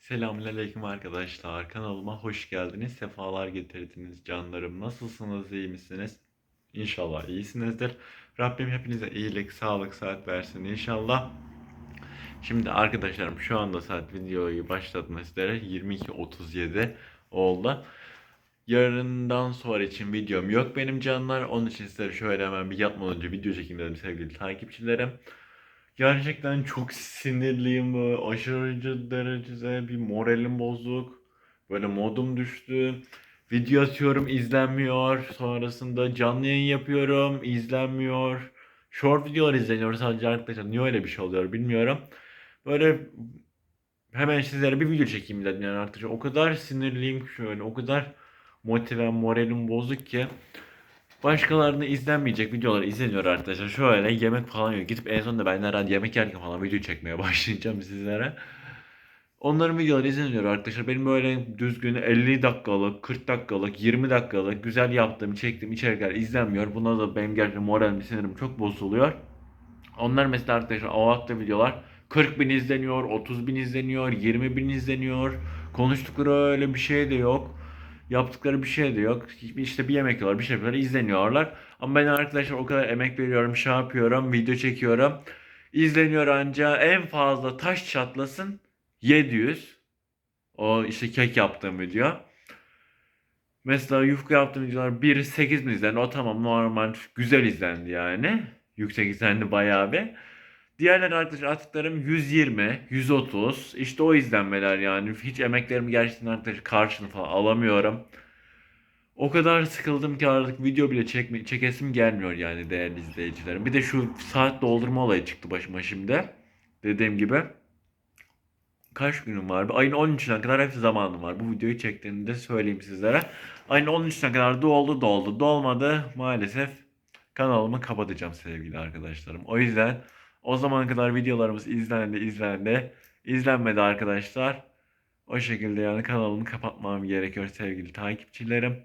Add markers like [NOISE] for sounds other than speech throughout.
Selamünaleyküm arkadaşlar. Kanalıma hoş geldiniz. Sefalar getirdiniz canlarım. Nasılsınız? iyi misiniz? İnşallah iyisinizdir. Rabbim hepinize iyilik, sağlık, saat versin inşallah. Şimdi arkadaşlarım şu anda saat videoyu başlatmak üzere 22.37 oldu. Yarından sonra için videom yok benim canlar. Onun için sizlere şöyle hemen bir yatmadan önce video çekeyim dedim sevgili takipçilerim. Gerçekten çok sinirliyim böyle aşırı derecede bir moralim bozuk. Böyle modum düştü. Video atıyorum izlenmiyor. Sonrasında canlı yayın yapıyorum izlenmiyor. Short videolar izleniyor sadece arkadaşlar. Niye öyle bir şey oluyor bilmiyorum. Böyle hemen sizlere bir video çekeyim dedim yani arkadaşlar. O kadar sinirliyim ki şöyle o kadar motivem moralim bozuk ki. Başkalarına izlenmeyecek videolar izleniyor arkadaşlar. Şöyle yemek falan yok. Gidip en sonunda ben herhalde yemek yerken falan video çekmeye [LAUGHS] başlayacağım sizlere. Onların videoları izleniyor arkadaşlar. Benim böyle düzgün 50 dakikalık, 40 dakikalık, 20 dakikalık güzel yaptığım, çektiğim içerikler izlenmiyor. Buna da benim gerçekten moralim, sinirim çok bozuluyor. Onlar mesela arkadaşlar o attığım videolar 40 bin izleniyor, 30 bin izleniyor, 20 bin izleniyor. Konuştukları öyle bir şey de yok. Yaptıkları bir şey de yok. İşte bir yemek yiyorlar, bir şey yapıyorlar, izleniyorlar. Ama ben arkadaşlar o kadar emek veriyorum, şey yapıyorum, video çekiyorum. İzleniyor anca en fazla taş çatlasın 700. O işte kek yaptığım video. Mesela yufka yaptığım videolar 1 8 bin izlendi. O tamam normal güzel izlendi yani. Yüksek izlendi bayağı bir. Diğerleri arkadaşlar attıklarım 120, 130. İşte o izlenmeler yani. Hiç emeklerimi gerçekten arkadaşlar karşını falan alamıyorum. O kadar sıkıldım ki artık video bile çekme, çekesim gelmiyor yani değerli izleyicilerim. Bir de şu saat doldurma olayı çıktı başıma şimdi. Dediğim gibi. Kaç günüm var? Ayın 13'üne kadar hepsi zamanım var. Bu videoyu çektiğimde söyleyeyim sizlere. Ayın 13'üne kadar doldu doldu. Dolmadı maalesef kanalımı kapatacağım sevgili arkadaşlarım. O yüzden o zamana kadar videolarımız izlendi izlendi. İzlenmedi arkadaşlar. O şekilde yani kanalımı kapatmam gerekiyor sevgili takipçilerim.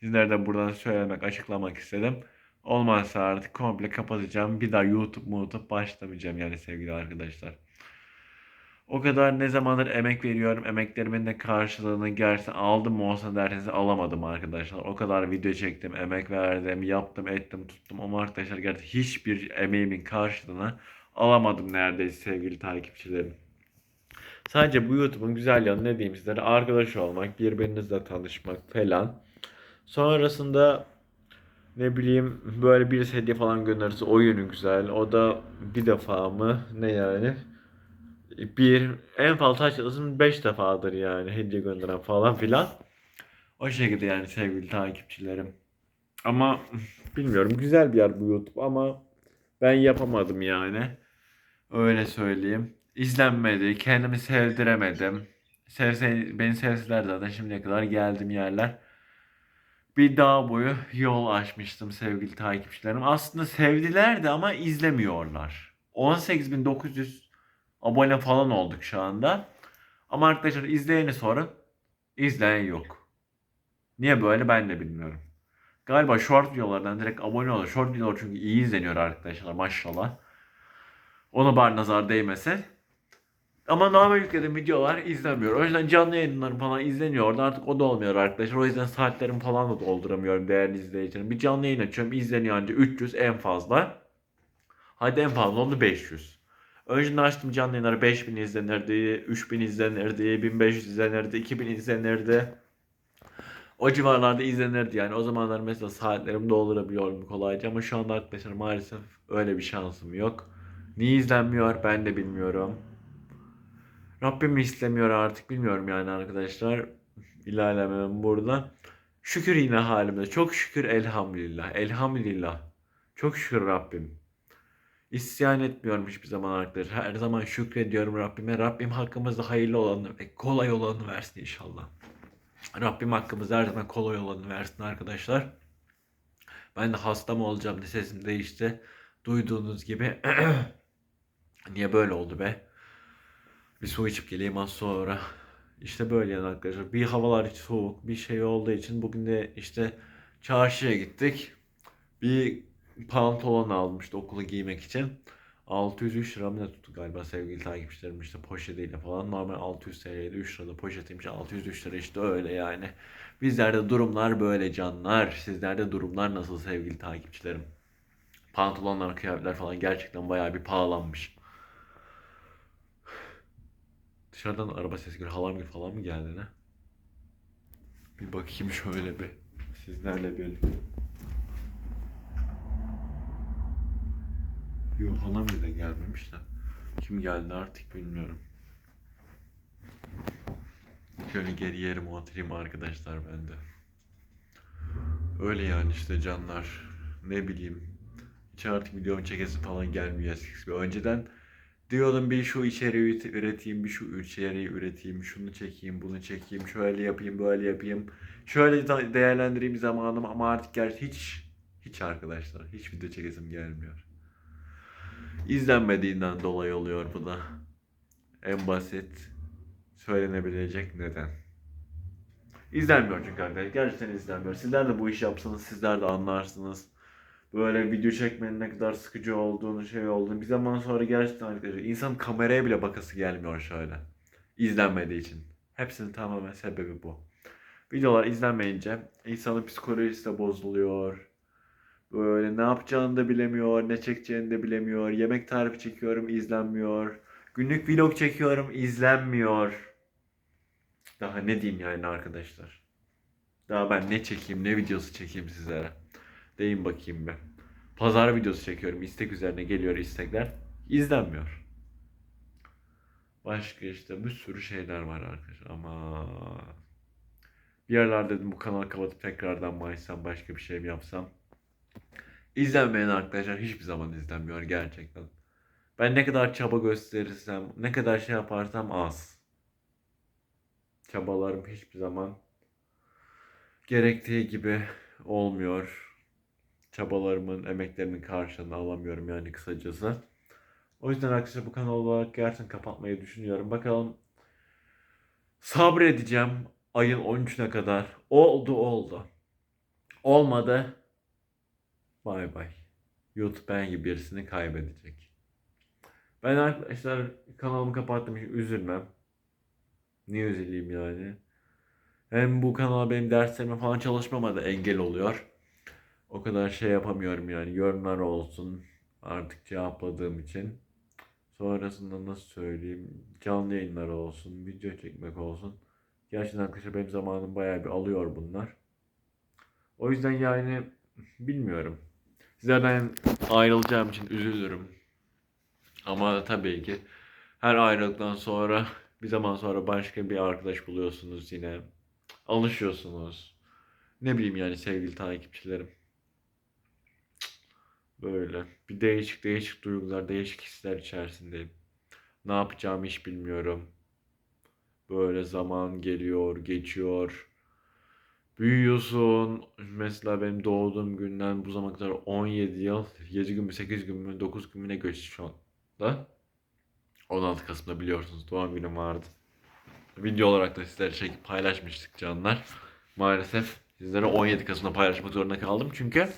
Sizlerden buradan söylemek, açıklamak istedim. Olmazsa artık komple kapatacağım. Bir daha YouTube YouTube başlamayacağım yani sevgili arkadaşlar. O kadar ne zamandır emek veriyorum. Emeklerimin de karşılığını gerçekten aldım mı olsa derseniz alamadım arkadaşlar. O kadar video çektim, emek verdim, yaptım, ettim, tuttum. Ama arkadaşlar gerçekten hiçbir emeğimin karşılığını alamadım neredeyse sevgili takipçilerim. Sadece bu YouTube'un güzel yanı ne diyeyim sizlere arkadaş olmak, birbirinizle tanışmak falan. Sonrasında ne bileyim böyle bir hediye falan gönderirse o yönü güzel. O da bir defa mı ne yani? Bir en fazla açılsın 5 defadır yani hediye gönderen falan filan. O şekilde yani sevgili takipçilerim. Ama bilmiyorum güzel bir yer bu YouTube ama ben yapamadım yani. Öyle söyleyeyim. İzlenmedi, kendimi sevdiremedim. Sevse, beni sevseler zaten şimdiye kadar geldim yerler. Bir dağ boyu yol açmıştım sevgili takipçilerim. Aslında sevdiler de ama izlemiyorlar. 18.900 abone falan olduk şu anda. Ama arkadaşlar izleyeni sorun. İzleyen yok. Niye böyle ben de bilmiyorum. Galiba short videolardan direkt abone oluyor. Short videolar çünkü iyi izleniyor arkadaşlar maşallah. Ona bari nazar değmesin. Ama normal yüklediğim videolar izlenmiyor. O yüzden canlı yayınlarım falan izleniyor. Orada artık o da olmuyor arkadaşlar. O yüzden saatlerimi falan da dolduramıyorum değerli izleyicilerim. Bir canlı yayın açıyorum. izleniyor ancak 300 en fazla. Hadi en fazla oldu 500. Önceden açtım canlı yayınları 5000 izlenirdi, 3000 izlenirdi, 1500 izlenirdi, 2000 izlenirdi. O civarlarda izlenirdi yani. O zamanlar mesela saatlerimi doldurabiliyorum kolayca ama şu anda arkadaşlar maalesef öyle bir şansım yok. Niye izlenmiyor ben de bilmiyorum. Rabbim mi istemiyor artık bilmiyorum yani arkadaşlar. İlerlemem burada. Şükür yine halimize. Çok şükür elhamdülillah. Elhamdülillah. Çok şükür Rabbim. İsyan etmiyorum hiçbir zaman arkadaşlar. Her zaman şükrediyorum Rabbime. Rabbim hakkımızda hayırlı olanı ve kolay olanı versin inşallah. Rabbim hakkımızda her zaman kolay olanı versin arkadaşlar. Ben de hasta mı olacağım diye sesim değişti. Duyduğunuz gibi. [CLEARS THROAT] Niye böyle oldu be? Bir su içip geleyim az sonra. İşte böyle yani arkadaşlar. Bir havalar soğuk bir şey olduğu için bugün de işte çarşıya gittik. Bir pantolon almıştı okula giymek için. 603 lira mı ne tuttu galiba sevgili takipçilerim işte poşetiyle falan. Normal 600 TL'ydi 3 lirada poşetiymiş 603 lira işte öyle yani. Bizlerde durumlar böyle canlar. Sizlerde durumlar nasıl sevgili takipçilerim? Pantolonlar, kıyafetler falan gerçekten bayağı bir pahalanmış. Dışarıdan araba sesi geliyor. Halam gibi falan mı geldi ne? Bir bakayım şöyle bir. Sizlerle birlikte. Yok halam bile gelmemiş de. Kim geldi artık bilmiyorum. Şöyle geri yerime oturayım arkadaşlar ben de. Öyle yani işte canlar. Ne bileyim. Hiç artık videomu çekesi falan gelmiyor eskisi gibi. Önceden diyordum bir şu içeriği üret- üreteyim, bir şu içeriği üreteyim, şunu çekeyim, bunu çekeyim, şöyle yapayım, böyle yapayım. Şöyle de- değerlendireyim zamanımı ama artık gerçi hiç, hiç arkadaşlar, hiç video çekesim gelmiyor. İzlenmediğinden dolayı oluyor bu da. En basit söylenebilecek neden. İzlenmiyor çünkü arkadaşlar. Gerçekten izlenmiyor. Sizler de bu işi yapsanız sizler de anlarsınız. Böyle video çekmenin ne kadar sıkıcı olduğunu, şey olduğunu. Bir zaman sonra gerçekten arkadaşlar insan kameraya bile bakası gelmiyor şöyle. İzlenmediği için. Hepsinin tamamen sebebi bu. Videolar izlenmeyince insanın psikolojisi de bozuluyor. Böyle ne yapacağını da bilemiyor, ne çekeceğini de bilemiyor. Yemek tarifi çekiyorum, izlenmiyor. Günlük vlog çekiyorum, izlenmiyor. Daha ne diyeyim yani arkadaşlar. Daha ben ne çekeyim, ne videosu çekeyim sizlere. Deyin bakayım be. Pazar videosu çekiyorum, istek üzerine geliyor istekler. İzlenmiyor. Başka işte bir sürü şeyler var arkadaşlar ama bir yerler dedim bu kanalı kapatıp tekrardan mı başka bir şey mi yapsam. İzlenmeyen arkadaşlar hiçbir zaman izlenmiyor gerçekten. Ben ne kadar çaba gösterirsem, ne kadar şey yaparsam az. Çabalarım hiçbir zaman gerektiği gibi olmuyor. Çabalarımın, emeklerimin karşılığını alamıyorum yani kısacası. O yüzden arkadaşlar bu kanal olarak gerçekten kapatmayı düşünüyorum. Bakalım sabredeceğim ayın 13'üne kadar. Oldu oldu. Olmadı. Bay bay. YouTube ben gibi birisini kaybedecek. Ben arkadaşlar kanalımı kapattım için üzülmem. Niye üzüleyim yani? Hem bu kanal benim derslerime falan çalışmama da engel oluyor. O kadar şey yapamıyorum yani. Yorumlar olsun artık cevapladığım için. Sonrasında nasıl söyleyeyim? Canlı yayınlar olsun, video çekmek olsun. Gerçekten arkadaşlar benim zamanım bayağı bir alıyor bunlar. O yüzden yani bilmiyorum. Sizlerden ayrılacağım için üzülürüm. Ama tabii ki her ayrılıktan sonra bir zaman sonra başka bir arkadaş buluyorsunuz yine. Alışıyorsunuz. Ne bileyim yani sevgili takipçilerim. Böyle bir değişik değişik duygular, değişik hisler içerisindeyim. Ne yapacağımı hiç bilmiyorum. Böyle zaman geliyor, geçiyor. Büyüyorsun. Mesela benim doğduğum günden bu zamana kadar 17 yıl, 7 gün mü, 8 gün mü, 9 gün mü ne geçti şu anda. 16 Kasım'da biliyorsunuz doğum günüm vardı. Video olarak da sizlere çekip paylaşmıştık canlar. Maalesef sizlere 17 Kasım'da paylaşmak zorunda kaldım çünkü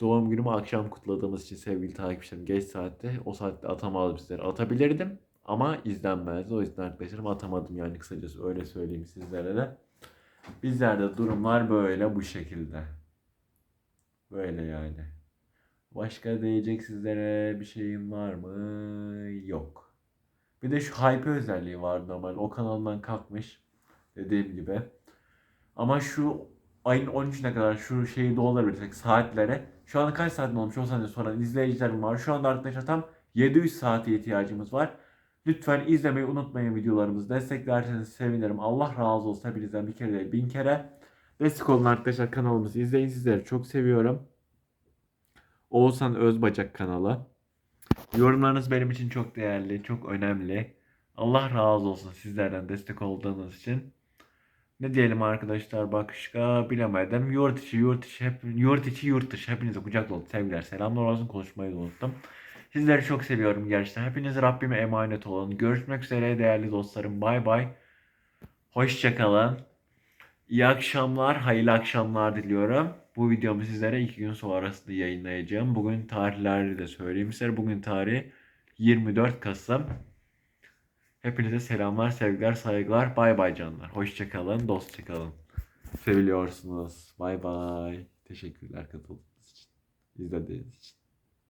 doğum günümü akşam kutladığımız için sevgili takipçilerim geç saatte o saatte atamadım sizlere. Atabilirdim ama izlenmezdi. O yüzden arkadaşlarım atamadım yani kısacası öyle söyleyeyim sizlere de. Bizlerde durumlar böyle bu şekilde. Böyle yani. Başka diyecek sizlere bir şeyim var mı? Yok. Bir de şu hype özelliği var normal. O kanaldan kalkmış. Dediğim gibi. Ama şu ayın 13'üne kadar şu şeyi doldurabilirsek saatlere. Şu anda kaç saat olmuş o saniye sonra izleyicilerim var. Şu anda arkadaşlar tam 700 saate ihtiyacımız var. Lütfen izlemeyi unutmayın videolarımızı. Desteklerseniz sevinirim. Allah razı olsun hepinizden bir kere değil bin kere. Destek olun arkadaşlar kanalımızı izleyin. Sizleri çok seviyorum. Oğuzhan Özbacak kanalı. Yorumlarınız benim için çok değerli, çok önemli. Allah razı olsun sizlerden destek olduğunuz için. Ne diyelim arkadaşlar başka bilemedim. Yurt içi, yurt içi, hep, yurt içi, yurt dışı. Hepinize kucak dolu sevgiler, selamlar olsun. Konuşmayı unuttum. Sizleri çok seviyorum gerçekten. Hepiniz Rabbime emanet olun. Görüşmek üzere değerli dostlarım. Bay bay. Hoşçakalın. İyi akşamlar, hayırlı akşamlar diliyorum. Bu videomu sizlere iki gün sonrasında yayınlayacağım. Bugün tarihleri de söyleyeyim size. Bugün tarihi 24 Kasım. Hepinize selamlar, sevgiler, saygılar. Bay bay canlar. Hoşçakalın, dostça kalın. Seviliyorsunuz. Bay bay. Teşekkürler katıldığınız için. İzlediğiniz için.